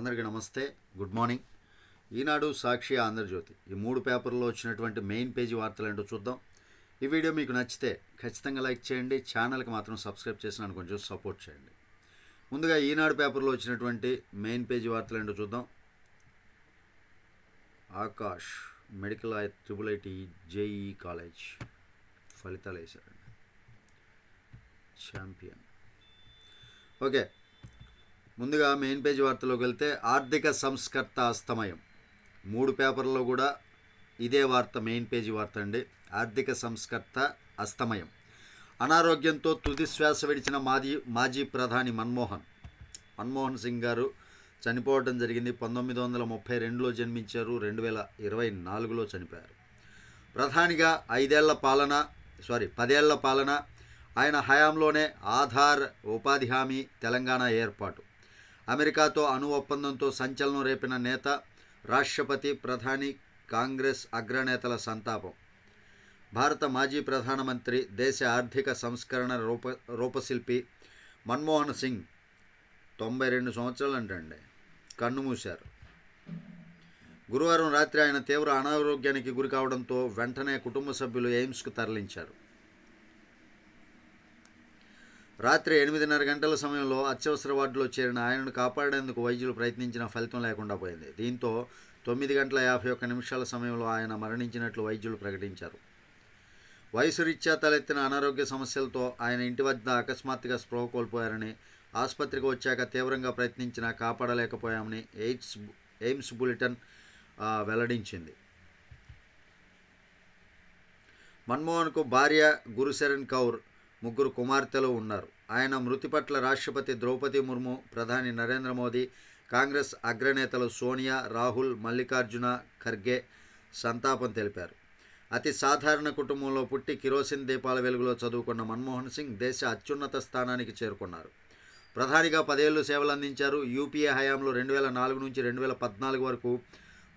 అందరికీ నమస్తే good morning. Eenadu Sakshi Andhrajyothy. ఈ మూడు పేపర్లో వచ్చినటువంటి మెయిన్ పేజీ వార్తలు ఏంటో చూద్దాం. ఈ వీడియో మీకు నచ్చితే ఖచ్చితంగా లైక్ చేయండి ఛానల్కి మాత్రం సబ్స్క్రైబ్ చేసి నన్ను కొంచెం సపోర్ట్ చేయండి. ముందుగా ఈనాడు పేపర్లో వచ్చినటువంటి మెయిన్ పేజీ వార్తలు ఏంటో చూద్దాం. Aakash medical I triple IT JEE college ఫలితాలు వేశారండి. ఛాంపియన్. ఓకే ముందుగా మెయిన్ పేజ్ వార్తలోకి వెళ్తే ఆర్థిక సంస్కర్త అస్తమయం. మూడు పేపర్లో కూడా ఇదే వార్త మెయిన్ పేజీ వార్త అండి. ఆర్థిక సంస్కర్త అస్తమయం. అనారోగ్యంతో తుది శ్వాస విడిచిన మాజీ మాజీ ప్రధాని మన్మోహన్. మన్మోహన్ సింగ్ గారు చనిపోవడం జరిగింది. పంతొమ్మిది వందల ముప్పై రెండులో జన్మించారు. రెండు వేల ఇరవై నాలుగులో చనిపోయారు. ప్రధానిగా ఐదేళ్ళ పాలన సారీ పదేళ్ళ పాలన. ఆయన హయాంలోనే ఆధార్ ఉపాధి హామీ తెలంగాణ ఏర్పాటు. అమెరికాతో అణు ఒప్పందంతో సంచలనం రేపిన నేత రాష్ట్రపతి ప్రధాని కాంగ్రెస్ అగ్రనేతల సంతాపం. భారత మాజీ ప్రధానమంత్రి దేశ ఆర్థిక సంస్కరణ రూప రూపశిల్పి మన్మోహన్ సింగ్ తొంభై రెండు సంవత్సరాలు అంటండి కన్ను మూశారు. గురువారం రాత్రి ఆయన తీవ్ర అనారోగ్యానికి గురి కావడంతో వెంటనే కుటుంబ సభ్యులు ఎయిమ్స్కు తరలించారు. రాత్రి ఎనిమిదిన్నర గంటల సమయంలో అత్యవసర వార్డులో చేరిన ఆయనను కాపాడేందుకు వైద్యులు ప్రయత్నించిన ఫలితం లేకుండా పోయింది. దీంతో తొమ్మిది గంటల యాభై ఒక్క నిమిషాల సమయంలో ఆయన మరణించినట్లు వైద్యులు ప్రకటించారు. వయసు రీత్యా తలెత్తిన అనారోగ్య సమస్యలతో ఆయన ఇంటి వద్ద అకస్మాత్తుగా స్పృహ కోల్పోయారని ఆసుపత్రికి వచ్చాక తీవ్రంగా ప్రయత్నించినా కాపాడలేకపోయామని ఎయిడ్స్ ఎయిమ్స్ బులెటిన్ వెల్లడించింది. మన్మోహన్కు భార్య గురుశరణ్ కౌర్ ముగ్గురు కుమార్తెలు ఉన్నారు. ఆయన మృతి పట్ల రాష్ట్రపతి ద్రౌపది ముర్ము ప్రధాని నరేంద్ర మోదీ కాంగ్రెస్ అగ్రనేతలు సోనియా రాహుల్ మల్లికార్జున ఖర్గే సంతాపం తెలిపారు. అతి సాధారణ కుటుంబంలో పుట్టి కిరోసిన్ దీపాల వెలుగులో చదువుకున్న మన్మోహన్ సింగ్ దేశ అత్యున్నత స్థానానికి చేరుకున్నారు. ప్రధానిగా పదేళ్ళు సేవలు అందించారు యూపీఏ హయాంలో రెండు వేల నాలుగు నుంచి రెండు వేల పద్నాలుగు వరకు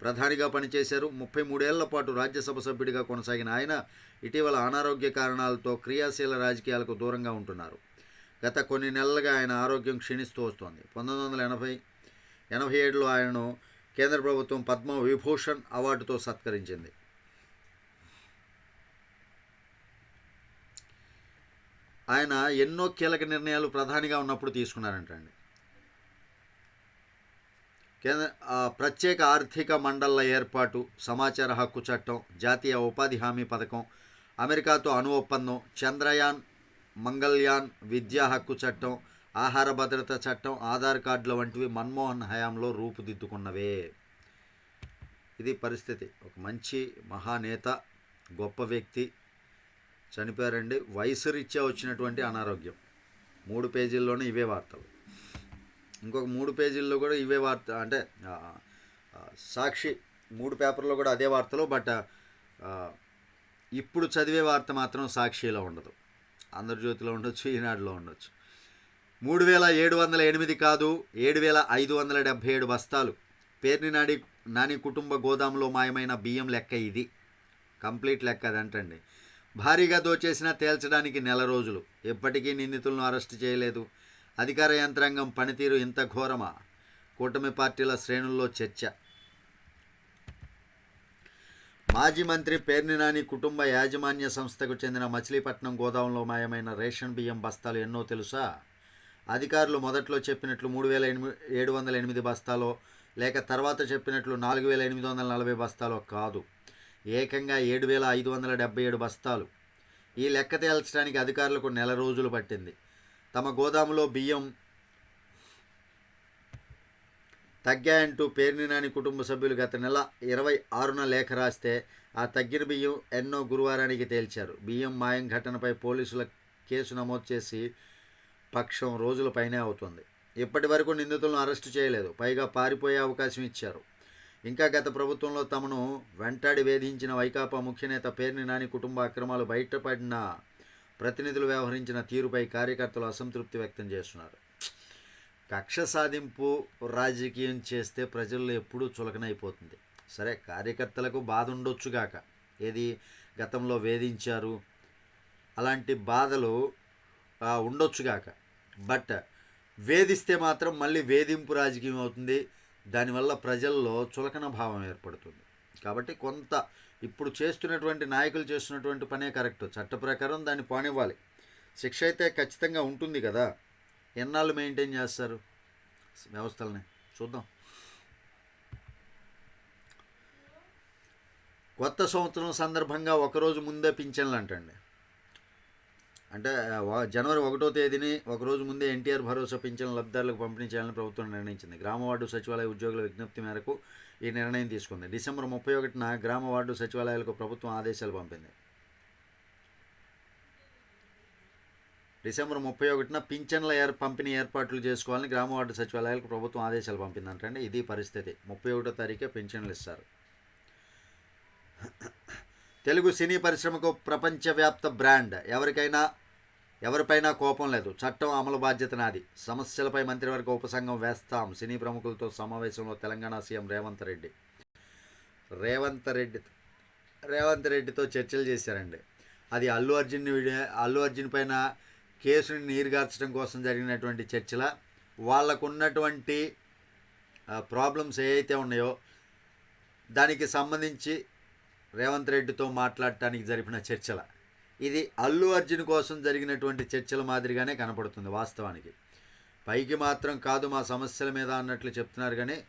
ప్రధానిగా పనిచేశారు. ముప్పై మూడేళ్ళ పాటు రాజ్యసభ సభ్యుడిగా కొనసాగిన ఆయన ఇటీవల అనారోగ్య కారణాలతో క్రియాశీల రాజకీయాలకు దూరంగా ఉంటున్నారు. గత కొన్ని నెలలుగా ఆయన ఆరోగ్యం క్షీణిస్తూ వస్తోంది. పంతొమ్మిది వందల ఎనభై ఎనభై ఏడులో ఆయనను కేంద్ర ప్రభుత్వం పద్మ విభూషణ్ అవార్డుతో సత్కరించింది. ఆయన ఎన్నో కీలక నిర్ణయాలు ప్రధానిగా ఉన్నప్పుడు తీసుకున్నారంటండి. కేంద్ర ప్రత్యేక ఆర్థిక మండళ్ళ ఏర్పాటు సమాచార హక్కు చట్టం జాతీయ ఉపాధి హామీ పథకం అమెరికాతో అణు ఒప్పందం చంద్రయాన్ మంగళ్యాన్ విద్యా హక్కు చట్టం ఆహార భద్రత చట్టం ఆధార్ కార్డుల వంటివి మన్మోహన్ హయాంలో రూపుదిద్దుకున్నవే. ఇది పరిస్థితి. ఒక మంచి మహానేత గొప్ప వ్యక్తి చనిపోయారండి. వయసు రీత్యా వచ్చినటువంటి అనారోగ్యం. మూడు పేజీల్లోనే ఇవే వార్తలు. ఇంకొక మూడు పేజీల్లో కూడా ఇవే వార్త అంటే సాక్షి మూడు పేపర్లో కూడా అదే వార్తలు బట్ ఇప్పుడు చదివే వార్త మాత్రం సాక్షిలో ఉండదు. ఆంధ్రజ్యోతిలో ఉండొచ్చు ఈనాడులో ఉండొచ్చు. మూడు వేల ఏడు వందల ఎనిమిది కాదు ఏడు వేల ఐదు వందల డెబ్భై ఏడు బస్తాలు. పేర్ని నాడి నాని కుటుంబ గోదాములో మాయమైన బియ్యం లెక్క ఇది. కంప్లీట్ లెక్క అదంటండి. భారీగా దోచేసినా తేల్చడానికి నెల రోజులు. ఎప్పటికీ నిందితులను అరెస్ట్ చేయలేదు. అధికార యంత్రాంగం పనితీరు ఇంత ఘోరమా? కూటమి పార్టీల శ్రేణుల్లో చర్చ. మాజీ మంత్రి పేర్ని నాని కుటుంబ యాజమాన్య సంస్థకు చెందిన మచిలీపట్నం గోదాంలో మాయమైన రేషన్ బియ్యం బస్తాలు ఎన్నో తెలుసా? అధికారులు మొదట్లో చెప్పినట్లు మూడు వేల ఎనిమిది ఏడు వందల ఎనిమిది బస్తాలో లేక తర్వాత చెప్పినట్లు నాలుగు వేల ఎనిమిది వందల నలభై బస్తాలో కాదు. ఏకంగా ఏడు వేల ఐదు వందల డెబ్బై ఏడు బస్తాలు. ఈ లెక్క తేల్చడానికి అధికారులకు నెల రోజులు పట్టింది. తమ గోదాములో బియ్యం తగ్గాయంటూ పేర్నినాని కుటుంబ సభ్యులు గత నెల ఇరవై ఆరున లేఖ రాస్తే ఆ తగ్గిన బియ్యం ఎన్నో గురువారానికి తేల్చారు. బియ్యం మాయం ఘటనపై పోలీసుల కేసు నమోదు చేసి పక్షం రోజుల పైనే అవుతుంది. ఇప్పటి వరకు నిందితులను అరెస్టు చేయలేదు. పైగా పారిపోయే అవకాశం ఇచ్చారు. ఇంకా గత ప్రభుత్వంలో తమను వెంటాడి వేధించిన వైకాపా ముఖ్యనేత పేర్ని నాని కుటుంబ అక్రమాలు బయటపడిన ప్రతినిధులు వ్యవహరించిన తీరుపై కార్యకర్తలు అసంతృప్తి వ్యక్తం చేస్తున్నారు. కక్ష సాధింపు రాజకీయం చేస్తే ప్రజల్లో ఎప్పుడూ చులకనైపోతుంది. సరే కార్యకర్తలకు బాధ ఉండొచ్చుగాక ఏది గతంలో వేధించారు? అలాంటి బాధలు ఉండొచ్చుగాక బట్ వేధిస్తే మాత్రం మళ్ళీ వేధింపు రాజకీయం అవుతుంది. దానివల్ల ప్రజల్లో చులకన భావం ఏర్పడుతుంది. కాబట్టి కొంత ఇప్పుడు చేస్తున్నటువంటి నాయకులు చేస్తున్నటువంటి పనే కరెక్ట్. చట్ట ప్రకారం దాన్ని పోనివ్వాలి. శిక్ష అయితే ఖచ్చితంగా ఉంటుంది కదా. ఎన్నాళ్ళు మెయింటైన్ చేస్తారు? వ్యవస్థలని చూద్దాం. కొత్త సంవత్సరం సందర్భంగా ఒకరోజు ముందే పింఛన్లు అంటండి. అంటే జనవరి ఒకటో తేదీని ఒకరోజు ముందే ఎన్టీఆర్ భరోసా పింఛన్ లబ్ధిదారులకు పంపిణీ చేయాలని ప్రభుత్వం నిర్ణయించింది. గ్రామ వార్డు సచివాలయ ఉద్యోగుల విజ్ఞప్తి మేరకు ఈ నిర్ణయం తీసుకుంది. డిసెంబర్ ముప్పై ఒకటిన గ్రామ వార్డు సచివాలయాలకు ప్రభుత్వం ఆదేశాలు పంపింది. డిసెంబర్ ముప్పై ఒకటిన పింఛన్ల ఏర్ పంపిణీ ఏర్పాట్లు చేసుకోవాలని గ్రామ వార్డు సచివాలయాలకు ప్రభుత్వం ఆదేశాలు పంపిందంటే ఇది పరిస్థితి. ముప్పై ఒకటో తారీఖే పింఛన్లు ఇస్తారు. తెలుగు సినీ పరిశ్రమకు ప్రపంచవ్యాప్త బ్రాండ్. ఎవరికైనా ఎవరిపైనా కోపం లేదు. చట్టం అమలు బాధ్యత నాది. సమస్యలపై మంత్రివర్గ ఉపసంఘం వేస్తాం. సినీ ప్రముఖులతో సమావేశంలో తెలంగాణ సీఎం రేవంత్ రెడ్డి. రేవంత్ రెడ్డి రేవంత్ రెడ్డితో చర్చలు చేశారండి. అది అల్లు అర్జున్ అల్లు అర్జున్ పైన కేసుని నీరుగార్చడం కోసం జరిగినటువంటి చర్చల వాళ్ళకున్నటువంటి ప్రాబ్లమ్స్ ఏవైతే ఉన్నాయో దానికి సంబంధించి రేవంత్ రెడ్డితో మాట్లాడటానికి జరిపిన చర్చల. ఇది అల్లు అర్జున్ కోసం జరిగినటువంటి చర్చల మాదిరిగానే కనపడుతుంది వాస్తవానికి. పైకి మాత్రం కాదు మా సమస్యల మీద అన్నట్లు చెప్తున్నారు కానీ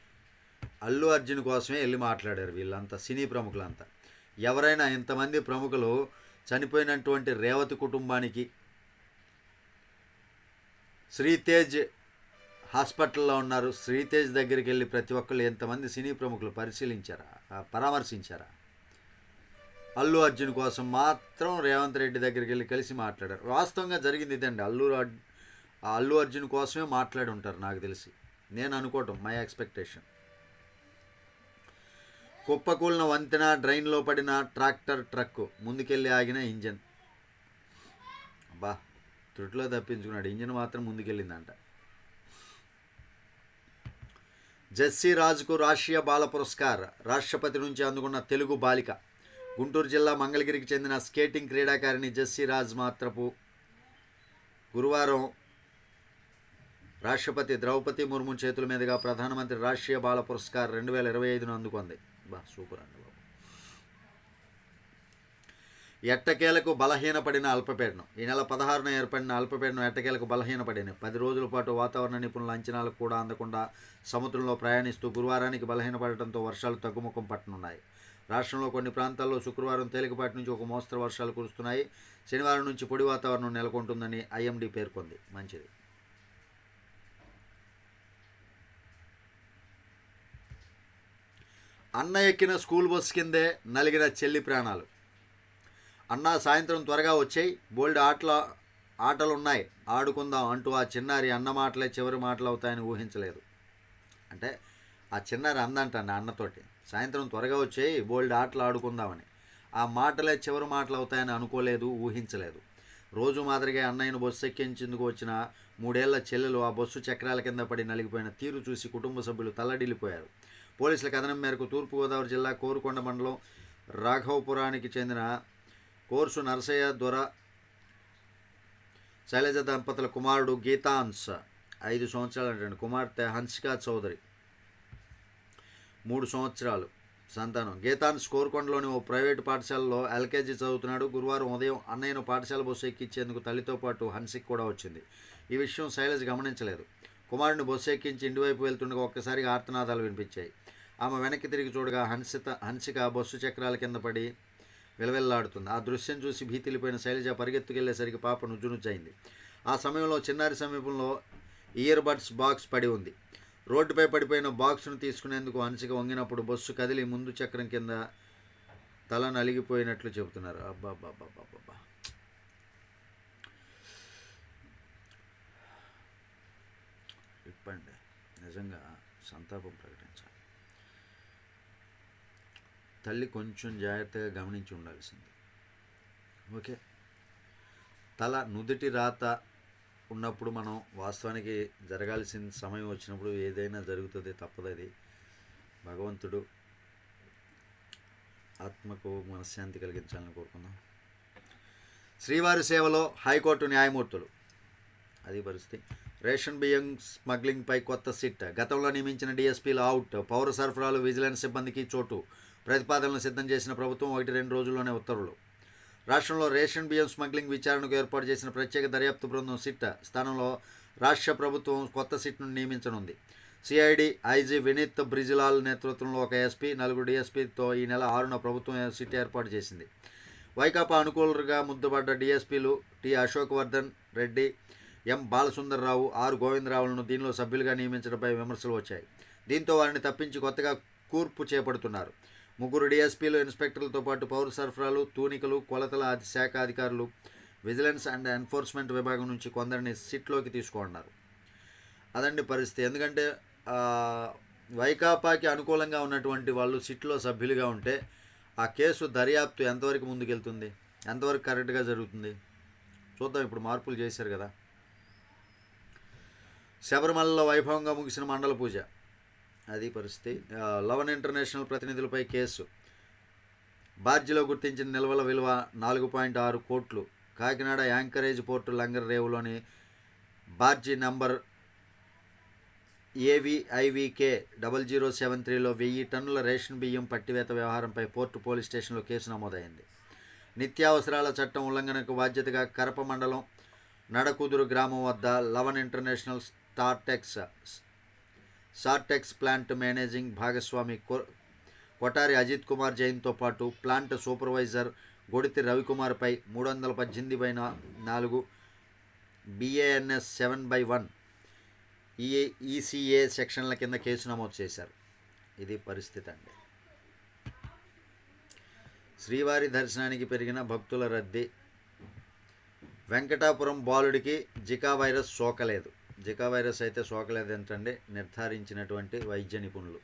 అల్లు అర్జున్ కోసమే వెళ్ళి మాట్లాడారు వీళ్ళంతా సినీ ప్రముఖులంతా. ఎవరైనా ఇంతమంది ప్రముఖులు చనిపోయినటువంటి రేవతి కుటుంబానికి శ్రీతేజ్ హాస్పిటల్లో ఉన్నారు. శ్రీతేజ్ దగ్గరికి వెళ్ళి ప్రతి ఒక్కళ్ళు ఎంతమంది సినీ ప్రముఖులు పరిశీలించారా పరామర్శించారా? అల్లు అర్జున్ కోసం మాత్రం రేవంత్ రెడ్డి దగ్గరికి వెళ్ళి కలిసి మాట్లాడారు. వాస్తవంగా జరిగింది ఇదండి. అల్లు ఆ అల్లు అర్జున్ కోసమే మాట్లాడి ఉంటారు నాకు తెలిసి. నేను అనుకోవటం మై ఎక్స్పెక్టేషన్ కుప్పకూలిన వంతెన డ్రైన్లో పడిన ట్రాక్టర్ ట్రక్ ముందుకెళ్ళి ఆగిన ఇంజన్. బా త్రుట్లో తప్పించుకున్నాడు. ఇంజన్ మాత్రం ముందుకెళ్ళిందంట. జెస్సీ రాజుకు రాష్ట్రీయ బాల పురస్కార్ రాష్ట్రపతి నుంచి అందుకున్న తెలుగు బాలిక. గుంటూరు జిల్లా మంగళగిరికి చెందిన స్కేటింగ్ క్రీడాకారిణి జస్సీ రాజ్ మాత్రపు గురువారం రాష్ట్రపతి ద్రౌపది ముర్ము చేతుల మీదుగా ప్రధానమంత్రి రాష్ట్రీయ బాల పురస్కార్ రెండు వేల ఇరవై ఐదును అందుకుంది. బా సూపర్ అండి బాబు. ఎట్టకేలకు బలహీనపడిన అల్పపీడనం. ఈ నెల పదహారున ఏర్పడిన అల్పపీడనం ఎట్టకేలకు బలహీనపడింది. పది రోజుల పాటు వాతావరణ నిపుణుల అంచనాలకు కూడా అందకుండా సముద్రంలో ప్రయాణిస్తూ గురువారానికి బలహీనపడటంతో వర్షాలు తగ్గుముఖం పట్టనున్నాయి. రాష్ట్రంలో కొన్ని ప్రాంతాల్లో శుక్రవారం తేలికపాటి నుంచి ఒక మోస్తరు వర్షాలు కురుస్తున్నాయి. శనివారం నుంచి పొడి వాతావరణం నెలకొంటుందని ఐఎండీ పేర్కొంది. మంచిది. అన్న ఎక్కిన స్కూల్ బస్ కిందే నలిగిన చెల్లి ప్రాణాలు. అన్న సాయంత్రం త్వరగా వచ్చేయి బోల్డ్ ఆటల ఆటలు ఉన్నాయి ఆడుకుందాం అంటూ ఆ చిన్నారి అన్న మాటలే చివరి మాటలు అవుతాయని ఊహించలేదు. అంటే ఆ చిన్నారి అందంట అన్నతోటి. సాయంత్రం త్వరగా వచ్చేయి బోల్డ్ ఆటలు ఆడుకుందామని. ఆ మాటలే చివరి మాటలు అవుతాయని అనుకోలేదు ఊహించలేదు. రోజు మాదిరిగా అన్నయ్యను బస్సు ఎక్కించేందుకు వచ్చిన మూడేళ్ళ చెల్లెలు ఆ బస్సు చక్రాల కింద పడి నలిగిపోయిన తీరు చూసి కుటుంబ సభ్యులు తల్లడిల్లిపోయారు. పోలీసుల కథనం మేరకు తూర్పుగోదావరి జిల్లా కోరుకొండ మండలం రాఘవపురానికి చెందిన కోర్సు నరసయ్య దొర శైలజ దంపతుల కుమారుడు గీతాన్స్ ఐదు సంవత్సరాలు అంటే కుమార్తె హన్సికా చౌదరి. మూడు సంవత్సరాలు. సంతానం. గీతాన్ స్కోర్కొండలోని ఓ ప్రైవేటు పాఠశాలలో ఎల్కేజీ చదువుతున్నాడు. గురువారం ఉదయం అన్నయ్యను పాఠశాల బస్సు ఎక్కించేందుకు తల్లితో పాటు హన్సిక్ కూడా వచ్చింది. ఈ విషయం శైలజ గమనించలేదు. కుమారుడిని బస్సు ఎక్కించి ఇంటివైపు వెళ్తుండగా ఒక్కసారిగా ఆర్తనాదాలు వినిపించాయి. ఆమె వెనక్కి తిరిగి చూడగా హన్సిత హన్సిక బస్సు చక్రాల కింద పడి విలవెల్లాడుతుంది. ఆ దృశ్యం చూసి భీతిలిపోయిన శైలజ పరిగెత్తుకెళ్ళేసరికి పాప నుజ్జునుజ్జైంది ఆ సమయంలో చిన్నారి సమీపంలో ఇయర్ బడ్స్ బాక్స్ పడి ఉంది. రోడ్డుపై పడిపోయిన బాక్స్ను తీసుకునేందుకు హన్సిక వంగినప్పుడు బస్సు కదిలి ముందు చక్రం కింద తల నలిగిపోయినట్లు చెబుతున్నారు. అబ్బా అబ్బా అబ్బా ఇప్పండి. నిజంగా సంతాపం ప్రకటించాలి. తల్లి కొంచెం జాగ్రత్తగా గమనించి ఉండాల్సింది. ఓకే? తల నుదుటి రాత ఉన్నప్పుడు మనం వాస్తవానికి జరగాల్సిన సమయం వచ్చినప్పుడు ఏదైనా జరుగుతుంది తప్పదది భగవంతుడు ఆత్మకు మనశ్శాంతి కలిగించాలని కోరుకుందాం. శ్రీవారి సేవలో హైకోర్టు న్యాయమూర్తులు అది పరిస్థితి. రేషన్ బియ్యం స్మగ్లింగ్పై కొత్త సిట్. గతంలో నియమించిన డిఎస్పీలు అవుట్ పౌర సరఫరాలు విజిలెన్స్ సిబ్బందికి చోటు. ప్రతిపాదనలు సిద్ధం చేసిన ప్రభుత్వం ఒకటి రెండు రోజుల్లోనే ఉత్తర్వులు. రాష్ట్రంలో రేషన్ బియ్యం స్మగ్లింగ్ విచారణకు ఏర్పాటు చేసిన ప్రత్యేక దర్యాప్తు బృందం సిట్ స్థానంలో రాష్ట్ర ప్రభుత్వం కొత్త సిట్ను నియమించనుంది. సిఐడి ఐజీ వినీత్ బ్రిజిలాల్ నేతృత్వంలో ఒక ఎస్పీ నలుగురు డిఎస్పీతో ఈ నెల ఆరున ప్రభుత్వం సిట్ ఏర్పాటు చేసింది. వైకాపా అనుకూలంగా ముద్దుపడ్డ డిఎస్పీలు T Ashok Vardhan Reddy M Balasundararao R గోవిందరావులను దీనిలో సభ్యులుగా నియమించడంపై విమర్శలు వచ్చాయి. దీంతో వారిని తప్పించి కొత్తగా కూర్పు చేపడుతున్నారు. ముగ్గురు డిఎస్పీలు ఇన్స్పెక్టర్లతో పాటు పౌర సరఫరాలు తూనికలు కొలతల శాఖ అధికారులు విజిలెన్స్ అండ్ ఎన్ఫోర్స్మెంట్ విభాగం నుంచి కొందరిని సిట్లోకి తీసుకున్నారు. అదండి పరిస్థితి. ఎందుకంటే వైకాపాకి అనుకూలంగా ఉన్నటువంటి వాళ్ళు సిట్లో సభ్యులుగా ఉంటే ఆ కేసు దర్యాప్తు ఎంతవరకు ముందుకెళ్తుంది? ఎంతవరకు కరెక్ట్గా జరుగుతుంది? చూద్దాం. ఇప్పుడు మార్పులు చేశారు కదా. శబరిమలలో వైభవంగా ముగిసిన మండల పూజ. అది పరిస్థితి. లవన్ ఇంటర్నేషనల్ ప్రతినిధులపై కేసు. బార్జీలో గుర్తించిన నిల్వల విలువ నాలుగు పాయింట్ ఆరు కోట్లు. కాకినాడ యాంకరేజ్ పోర్టు లంగర్ రేవులోని బార్జీ number AVIVK double zero seven త్రీలో వెయ్యి టన్నుల రేషన్ బియ్యం పట్టివేత వ్యవహారంపై పోర్టు పోలీస్ స్టేషన్లో కేసు నమోదైంది. నిత్యావసరాల చట్టం ఉల్లంఘనకు బాధ్యతగా కరప మండలం నడకుదురు గ్రామం వద్ద లవన్ international startex sortex plant managing భాగస్వామి కొ- కొటారి అజిత్ కుమార్ జైన్తో పాటు ప్లాంట్ సూపర్వైజర్ గొడితి రవికుమార్పై మూడు వందల పద్దెనిమిది బై నాలుగు BNS seven by one EA ECA సెక్షన్ల కింద కేసు నమోదు చేశారు. ఇది పరిస్థితి అండి. శ్రీవారి దర్శనానికి పెరిగిన భక్తుల రద్దీ. వెంకటాపురం బాలుడికి జికా వైరస్ సోకలేదు. జికా వైరస్ అయితే సోకలేదు నిర్ధారించినటువంటి వైద్య నిపుణులు.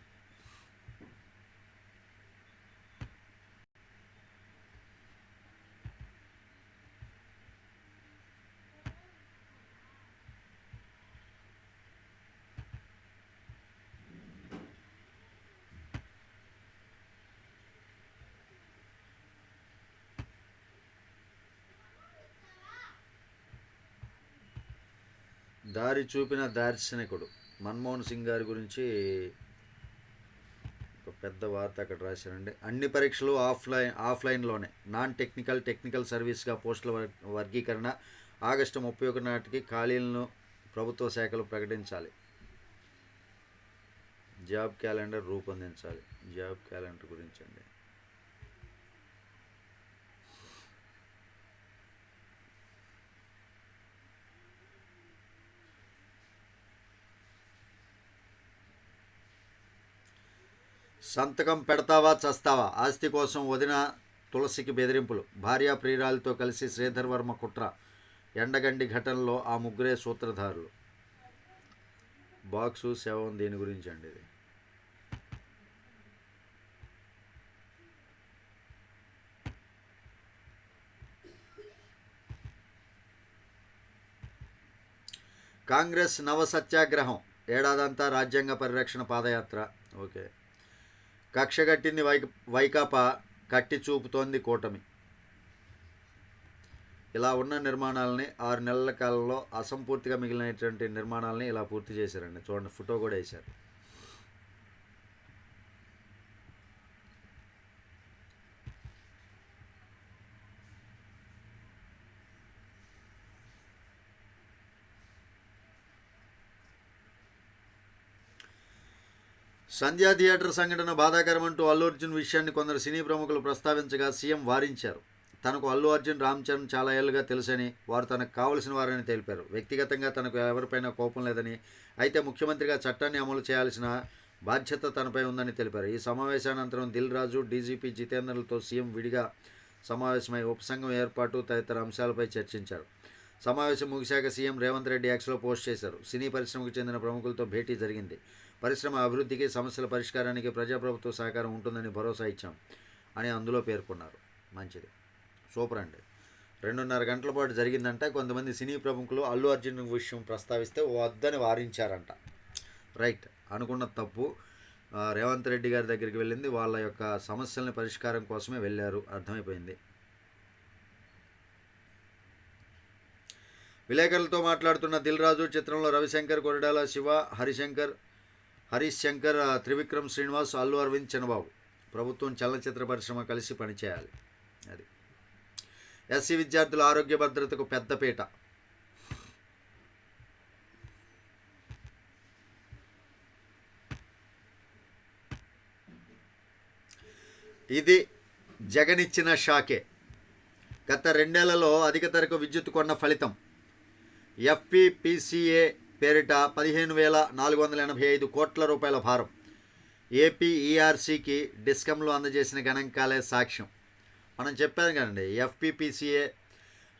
దారి చూపిన దార్శనికుడు. మన్మోహన్ సింగ్ గారి గురించి ఒక పెద్ద వార్త అక్కడ రాశారండి. అన్ని పరీక్షలు ఆఫ్లైన్ ఆఫ్లైన్లోనే. నాన్ టెక్నికల్ టెక్నికల్ సర్వీస్గా పోస్టుల వర్- వర్గీకరణ ఆగస్టు ముప్పై ఒకటి నాటికి ఖాళీలను ప్రభుత్వ శాఖలు ప్రకటించాలి. జాబ్ క్యాలెండర్ రూపొందించాలి. జాబ్ క్యాలెండర్ గురించి అండి. సంతకం పెడతావా చస్తావా? ఆస్తి కోసం వదిన తులసికి బెదిరింపులు. భార్యా ప్రియురాలితో కలిసి శ్రీధర్ వర్మ కుట్ర. ఎండగండి ఘటనలో ఆ ముగ్గురే సూత్రధారులు. బాక్సు శవం దీని గురించి అండి ఇది? కాంగ్రెస్ నవ సత్యాగ్రహం ఏడాదంతా రాజ్యాంగ పరిరక్షణ పాదయాత్ర. ఓకే. కక్షగట్టింది వై వైకాపా కట్టి చూపుతోంది కూటమి. ఇలా ఉన్న నిర్మాణాలని ఆరు నెలల కాలంలో అసంపూర్తిగా మిగిలినటువంటి నిర్మాణాలని ఇలా పూర్తి చేశారండి. చూడండి ఫోటో కూడా వేశారు. సంధ్యా థియేటర్ సంఘటన బాధాకరమంటూ అల్లు అర్జున్ విషయాన్ని కొందరు సినీ ప్రముఖులు ప్రస్తావించగా సీఎం వారించారు. తనకు అల్లు అర్జున్ రామ్ చరణ్ చాలా ఏళ్ళుగా తెలుసని వారు తనకు కావలసిన వారని తెలిపారు. వ్యక్తిగతంగా తనకు ఎవరిపైన కోపం లేదని అయితే ముఖ్యమంత్రిగా చట్టాన్ని అమలు చేయాల్సిన బాధ్యత తనపై ఉందని తెలిపారు. ఈ సమావేశానంతరం దిల్ రాజు డీజీపీ జితేంద్రలతో సీఎం విడిగా సమావేశమై ఉపసంఘం ఏర్పాటు తదితర అంశాలపై చర్చించారు. సమావేశం ముగిశాక సీఎం రేవంత్ రెడ్డి యాక్స్లో పోస్ట్ చేశారు. సినీ పరిశ్రమకు చెందిన ప్రముఖులతో భేటీ జరిగింది. పరిశ్రమ అభివృద్ధికి సమస్యల పరిష్కారానికి ప్రజాప్రభుత్వ సహకారం ఉంటుందని భరోసా ఇచ్చాం అని అందులో పేర్కొన్నారు. మంచిది. సూపర్ అండి. రెండున్నర గంటల పాటు జరిగిందంట. కొంతమంది సినీ ప్రముఖులు అల్లు అర్జున్ విషయం ప్రస్తావిస్తే వద్దని వారించారంట. రైట్. అనుకున్న తప్పు. రేవంత్ రెడ్డి గారి దగ్గరికి వెళ్ళింది. వాళ్ళ యొక్క సమస్యల్ని పరిష్కారం కోసమే వెళ్ళారు. అర్థమైపోయింది. విలేకరులతో మాట్లాడుతున్న దిల్ రాజు చిత్రంలో రవిశంకర్ కొరడాల శివ హరిశంకర్ హరీష్ శంకర్ త్రివిక్రమ్ శ్రీనివాస్ అల్లు అరవింద్ చిన్నబాబు. ప్రభుత్వం చలనచిత్ర పరిశ్రమ కలిసి పనిచేయాలి. అది. ఎస్సీ విద్యార్థుల ఆరోగ్య భద్రతకు పెద్దపీట ఇది జగనిచ్చిన షాకే. గత రెండేళ్ళలో అధిక ధరకు విద్యుత్ కొన్న ఫలితం. ఎఫ్పిపిసిఏ పేరిట పదిహేను వేల నాలుగు వందల ఎనభై ఐదు కోట్ల రూపాయల భారం. ఏపీఈఆర్సీకి డిస్కంలు అందజేసిన గణాంకాలే సాక్ష్యం. మనం చెప్పాను కదండి ఎఫ్పిపిసిఏ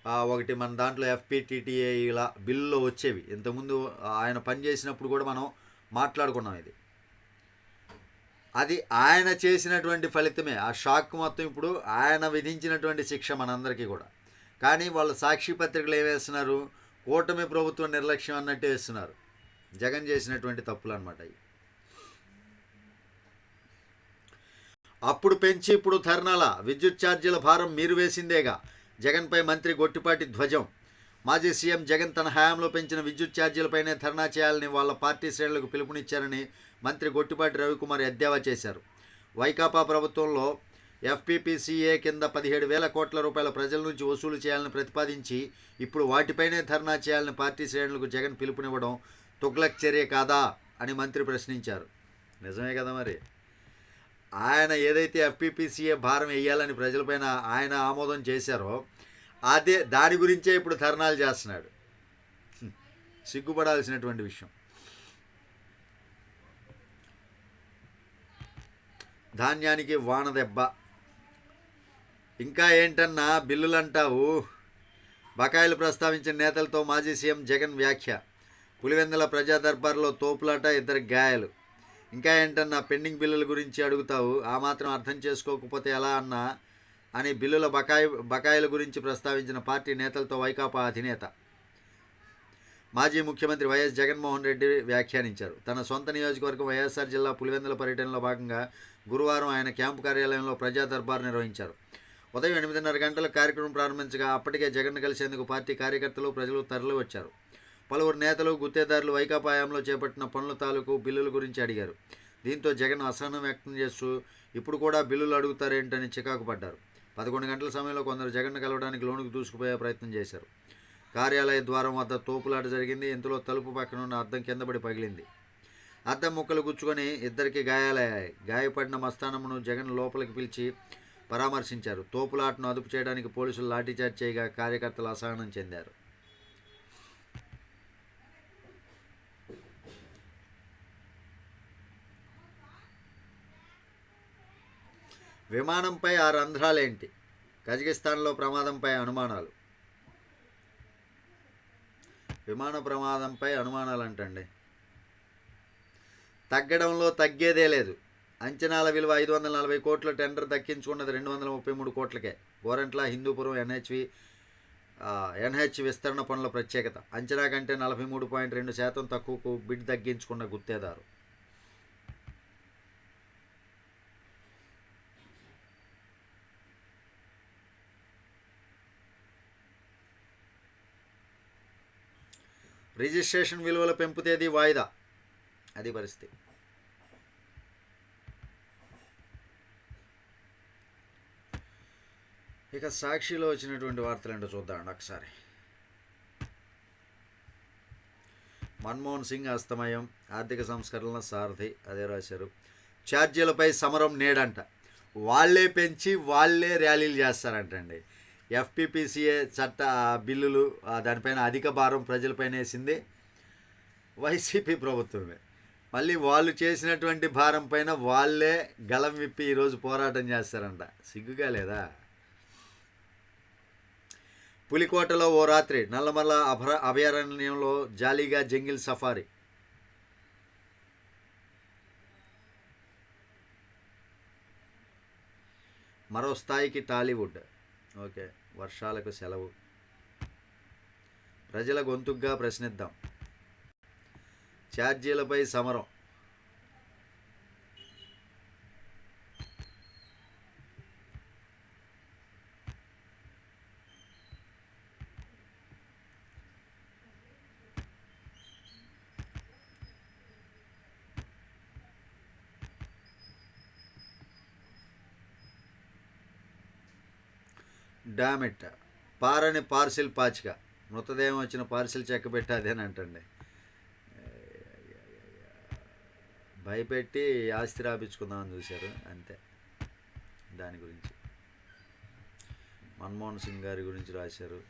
ఒకటి మన దాంట్లో ఎఫ్పిటిటిఏ ఇలా బిల్లులో వచ్చేవి. ఇంతకుముందు ఆయన పనిచేసినప్పుడు కూడా మనం మాట్లాడుకున్నాం ఇది. అది ఆయన చేసినటువంటి ఫలితమే. ఆ షాక్ మొత్తం ఇప్పుడు ఆయన విధించినటువంటి శిక్ష మనందరికీ కూడా. కానీ వాళ్ళ సాక్షి పత్రికలు ఏమేస్తున్నారు వేస్తున్నారు? కూటమి ప్రభుత్వం నిర్లక్ష్యం అన్నట్టు వేస్తున్నారు. జగన్ చేసినటువంటి తప్పులు అనమాట అవి. అప్పుడు పెంచి ఇప్పుడు ధర్నాల విద్యుత్ ఛార్జీల భారం మీరు వేసిందేగా. జగన్పై మంత్రి గొట్టిపాటి ధ్వజం. మాజీ సీఎం జగన్ తన హయాంలో పెంచిన విద్యుత్ ఛార్జీలపైనే ధర్నా చేయాలని వాళ్ళ పార్టీ శ్రేణులకు పిలుపునిచ్చారని మంత్రి గొట్టిపాటి రవికుమార్ ఎద్దేవా చేశారు. వైకాపా ప్రభుత్వంలో ఎఫ్పిపిసిఏ కింద పదిహేడు వేల కోట్ల రూపాయల ప్రజల నుంచి వసూలు చేయాలని ప్రతిపాదించి ఇప్పుడు వాటిపైనే ధర్నా చేయాలని పార్టీ శ్రేణులకు జగన్ పిలుపునివ్వడం తుగ్లక్ చర్య కాదా అని మంత్రి ప్రశ్నించారు. నిజమే కదా మరి? ఆయన ఏదైతే ఎఫ్పిపిసిఏ భారం వేయాలని ప్రజలపైన ఆయన ఆమోదం చేశారో అదే దాని గురించే ఇప్పుడు ధర్నాలు చేస్తున్నాడు. సిగ్గుపడాల్సినటువంటి విషయం. ధాన్యానికి వాన దెబ్బ ఇంకా ఏంటన్నా బిల్లులు అంటావు బకాయిలు ప్రస్తావించిన నేతలతో మాజీ సీఎం జగన్ వ్యాఖ్య. పులివెందుల ప్రజా దర్బార్లో తోపులాట ఇద్దరు గాయాలు. ఇంకా ఏంటన్నా పెండింగ్ బిల్లుల గురించి అడుగుతావు? ఆ మాత్రం అర్థం చేసుకోకపోతే ఎలా అన్నా? అని బిల్లుల బకాయి బకాయిల గురించి ప్రస్తావించిన పార్టీ నేతలతో వైకాపా అధినేత. మాజీ ముఖ్యమంత్రి వైఎస్ జగన్మోహన్ రెడ్డి వ్యాఖ్యానించారు. తన సొంత నియోజకవర్గం వైఎస్ఆర్ జిల్లా పులివెందుల పర్యటనలో భాగంగా గురువారం ఆయన క్యాంపు కార్యాలయంలో ప్రజా దర్బార్ నిర్వహించారు. ఉదయం ఎనిమిదిన్నర గంటల కార్యక్రమం ప్రారంభించగా అప్పటికే జగన్ కలిసేందుకు పార్టీ కార్యకర్తలు ప్రజలు తరలివచ్చారు పలువురు నేతలు గుత్తేదారులు వైకాపా హయాంలో చేపట్టిన పనుల తాలూకు బిల్లుల గురించి అడిగారు. దీంతో జగన్ అసహనం వ్యక్తం చేస్తూ ఇప్పుడు కూడా బిల్లులు అడుగుతారేంటని చికాకు పడ్డారు. పదకొండు గంటల సమయంలో కొందరు జగన్ను కలవడానికి లోనుకు దూసుకుపోయే ప్రయత్నం చేశారు. కార్యాలయ ద్వారం వద్ద తోపులాట జరిగింది. ఇంతలో తలుపు పక్కన ఉన్న అద్దం కింద పడి పగిలింది. అద్దం ముక్కలు గుచ్చుకొని ఇద్దరికి గాయాలయ్యాయి. గాయపడిన మస్తానమును జగన్ లోపలికి పిలిచి పరామర్శించారు. తోపులాటను అదుపు చేయడానికి పోలీసులు లాఠీచార్జ్ చేయగా కార్యకర్తలు అసహనం చెందారు. విమానంపై ఆ రంధ్రాలేంటి కజకిస్తాన్లో ప్రమాదంపై అనుమానాలు. విమాన ప్రమాదంపై అనుమానాలు అంటండి తగ్గడంలో తగ్గేదే లేదు. అంచనాల విలువ ఐదు వందల నలభై కోట్ల టెండర్ దక్కించుకున్నది రెండు వందల ముప్పై మూడు కోట్లకే. గోరంట్ల హిందూపురం ఎన్హెచ్వి ఎన్హెచ్ విస్తరణ పనుల ప్రత్యేకత. అంచనా కంటే నలభై మూడు పాయింట్ రెండు శాతం తక్కువకు బిడ్ తగ్గించుకున్న గుత్తేదారు. రిజిస్ట్రేషన్ విలువల పెంపు తేదీ వాయిదా? అది పరిస్థితి. ఇక సాక్షిలో వచ్చినటువంటి వార్తలు ఏంటో చూద్దామండి ఒకసారి. మన్మోహన్ సింగ్ అస్తమయం ఆర్థిక సంస్కరణల సారథి అదే రాశారు. ఛార్జీలపై సమరం నేడంట. వాళ్ళే పెంచి వాళ్ళే ర్యాలీలు చేస్తారంటండి. ఎఫ్పిపిసిఏ చట్ట బిల్లులు దానిపైన అధిక భారం ప్రజలపైన వేసింది వైసీపీ ప్రభుత్వమే. మళ్ళీ వాళ్ళు చేసినటువంటి భారం పైన వాళ్ళే గలం విప్పి ఈరోజు పోరాటం చేస్తారంట. సిగ్గుగా లేదా? పులికోటలో ఓ రాత్రి నల్లమల్ల అభర అభయారణ్యంలో జాలీగా జంగిల్ సఫారీ. మరో స్థాయికి టాలీవుడ్. ఓకే వర్షాలకు సెలవు. ప్రజల గొంతుగ్గా ప్రశ్నిద్దాం. ఛార్జీలపై సమరం. డామిట్ పారని పార్సిల్ పాచిక. మృతదేహం వచ్చిన పార్సిల్ చెక్క పెట్టి అదేనంటండి భయపెట్టి ఆస్తి రాపించుకుందామని చూశారు. అంతే. దాని గురించి. మన్మోహన్ సింగ్ గారి గురించి రాశారు.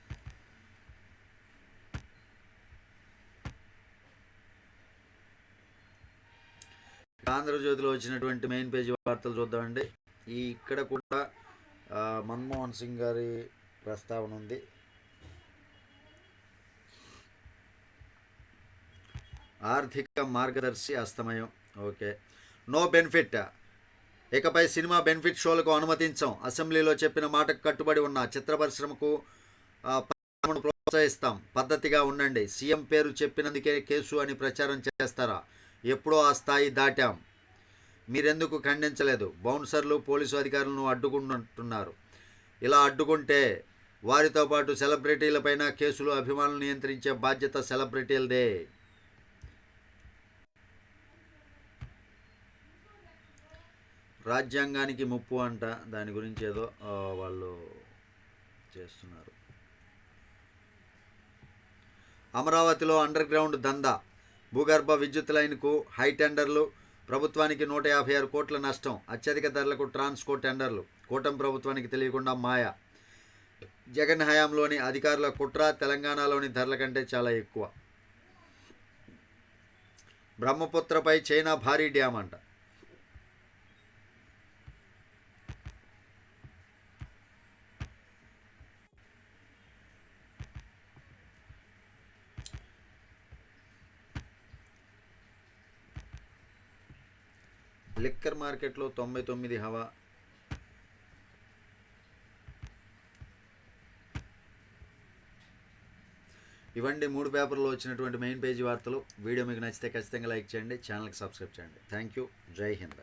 ఆంధ్రజ్యోతిలో వచ్చినటువంటి మెయిన్ పేజీ వార్తలు చూద్దామండి. ఈ ఇక్కడ కూడా మన్మోహన్ సింగ్ గారి ప్రస్తావన ఉంది. ఆర్థిక మార్గదర్శి అస్తమయం. ఓకే. No benefit. ఇకపై సినిమా బెనిఫిట్ షోలకు అనుమతించాం. అసెంబ్లీలో చెప్పిన మాటకు కట్టుబడి ఉన్న చిత్ర పరిశ్రమకు ప్రోత్సహిస్తాం. పద్ధతిగా ఉండండి. సీఎం పేరు చెప్పినందుకే కేసు అని ప్రచారం చేస్తారా? ఎప్పుడో ఆ స్థాయి దాటాం. మీరెందుకు ఖండించలేదు? బౌన్సర్లు పోలీసు అధికారులను అడ్డుకుంటున్నారు. ఇలా అడ్డుకుంటే వారితో పాటు సెలబ్రిటీలపైన కేసులు అభిమానులు నియంత్రించే బాధ్యత సెలబ్రిటీలదే. రాజ్యాంగానికి ముప్పు అంట. దాని గురించి ఏదో వాళ్ళు చేస్తున్నారు. అమరావతిలో అండర్ గ్రౌండ్ దందా. భూగర్భ విద్యుత్ లైన్కు హై టెండర్లు ప్రభుత్వానికి నూట యాభై ఆరు కోట్ల నష్టం అత్యధిక ధరలకు ట్రాన్స్కో టెండర్లు కూటమి ప్రభుత్వానికి తెలియకుండా మాయ. జగన్ హయాంలోని అధికారుల కుట్ర తెలంగాణలోని ధరల కంటే చాలా ఎక్కువ. బ్రహ్మపుత్రపై చైనా భారీ డ్యామ్ అంట. లిక్కర్ మార్కెట్లో తొంభై తొమ్మిది హవా. ఇవండి మూడు పేపర్లో వచ్చినటువంటి మెయిన్ పేజీ వార్తలు. వీడియో మీకు నచ్చితే ఖచ్చితంగా లైక్ చేయండి ఛానల్కి సబ్స్క్రైబ్ చేయండి. Thank you. జై హింద్.